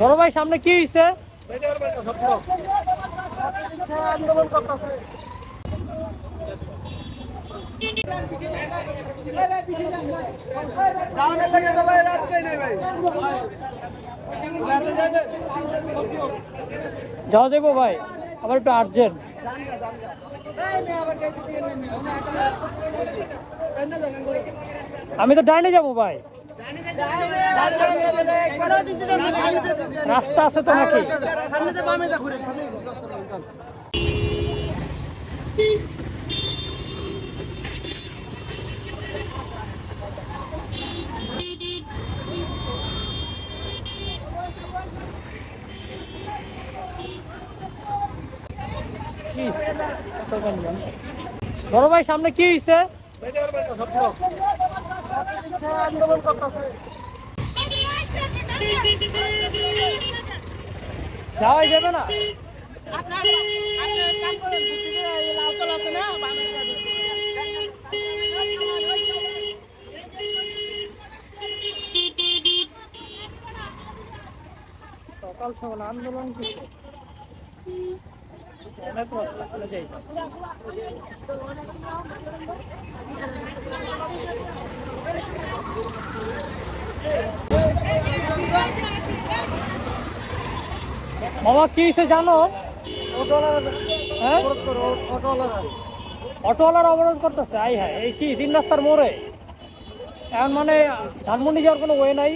বড় ভাই, সামনে কি হয়েছে যাওয়া যাব ভাই, আবার একটু আর্জেন্ট আমি তো ডাইনে যাব ভাই। রাস্তা আছে তো নাকি? বড় ভাই সামনে কি হয়েছে যাওয়াই যাবে না? সকাল সকাল আন্দোলন কিছু অনেক রাস্তা চলে যাই মামা কি হয়েছে জানো? হ্যাঁ? অটোওয়ালারা অবরোধ করতেছে, আই হ্যাঁ এই কি তিন রাস্তার মোড়ে? এখন মানে ধানমন্ডি যাওয়ার কোনো ওয়ে নাই।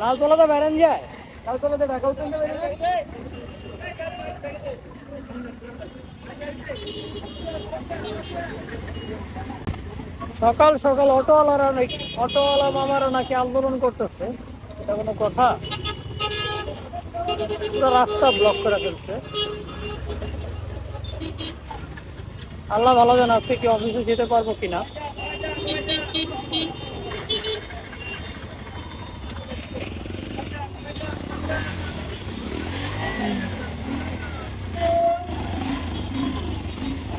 লালতলাতে বেড়ান যায়? সকাল সকাল অটোওয়ালারা নাকি অটোওয়ালা মামারা নাকি আন্দোলন করতেছে। এটা কোনো কথা? রাস্তা ব্লক করে ফেলছে। আল্লাহ ভালো জানে আজকে কি অফিসে যেতে পারব কিনা।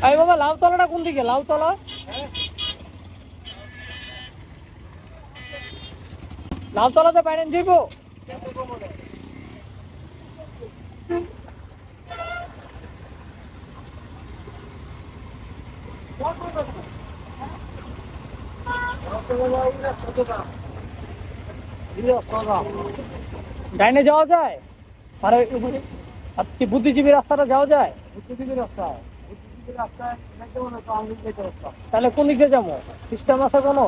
এই বাবা, লাউতলাটা কোন দিকে? লাউতলা? লাউতলাতে বাইরেন যাইব? ডাইনে যাওয়া যায়? আর কি বুদ্ধিজীবী রাস্তাটা যাওয়া যায়? বুদ্ধিজীবী রাস্তা তাহলে কোন দিক দিয়ে যাব? সিস্টেম আছে কোনো?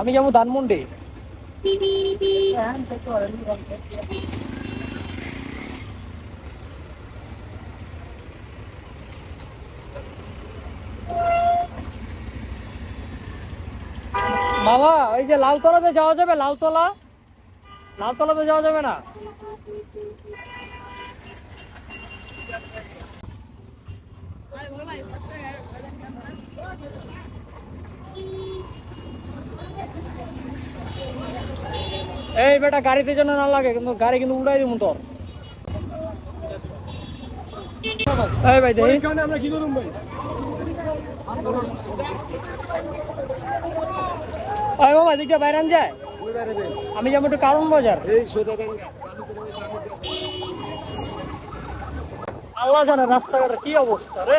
আমি যাব ধানমন্ডি। বাবা ওই যে লালতলাতে যাওয়া যাবে লালতলা? লালতলাতে যাওয়া যাবে না? এই বেটা গাড়িতে যেন না লাগে কিন্তু গাড়ি কিন্তু উড়াই দিব তোর। এই ভাই দেখি। আমরা কি ভাই? ওই বাবা দিকে বাইরান যায়? আমি যাব একটু কারণ বাজার। এই সোজা দেন আল্লাহ জানে রাস্তাঘাটের কি অবস্থা রে।